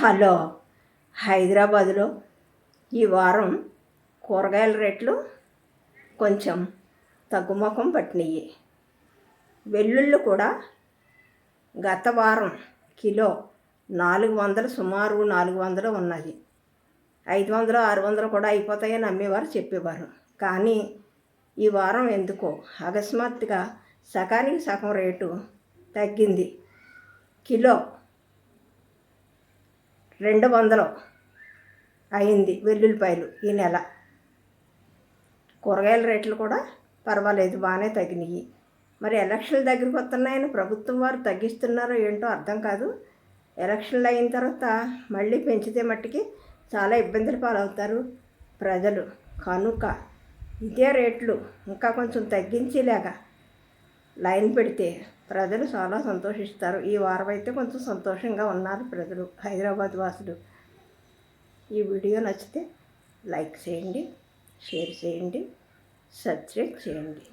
Hello హైదరాబాదులో ఈ వారం కూరగాయల రేట్లు కొంచెం తగ్గుముఖం పట్టినాయి వెల్లుల్లి కూడా గత వారం కిలో నాలుగు వందలు సుమారు నాలుగు వందలు ఉన్నది. ఐదు వందలు ఆరు వందలు కూడా అయిపోతాయని అమ్మేవారు చెప్పేవారు. కానీ ఈ వారం ఎందుకో అకస్మాత్తుగా సగానికి సగం రేటు తగ్గింది. కిలో రెండు వందలు అయింది వెల్లుల్లిపాయలు ఈ నెల. కూరగాయల రేట్లు కూడా పర్వాలేదు బాగానే తగ్గినాయి. మరి ఎలక్షన్లు దగ్గరికి వస్తున్నాయని ప్రభుత్వం వారు తగ్గిస్తున్నారో ఏంటో అర్థం కాదు. ఎలక్షన్లు అయిన తర్వాత మళ్ళీ పెంచితే మట్టికి చాలా ఇబ్బందుల పాలవుతారు ప్రజలు. కనుక ఇదే రేట్లు ఇంకా కొంచెం తగ్గించేలాగా లైన్ పెడితే ప్రజలు చాలా సంతోషిస్తారు. ఈ వారం అయితే కొంచెం సంతోషంగా ఉన్నారు ప్రజలు హైదరాబాద్ వాసులు. ఈ వీడియో నచ్చితే లైక్ చేయండి షేర్ చేయండి సబ్స్క్రైబ్ చేయండి.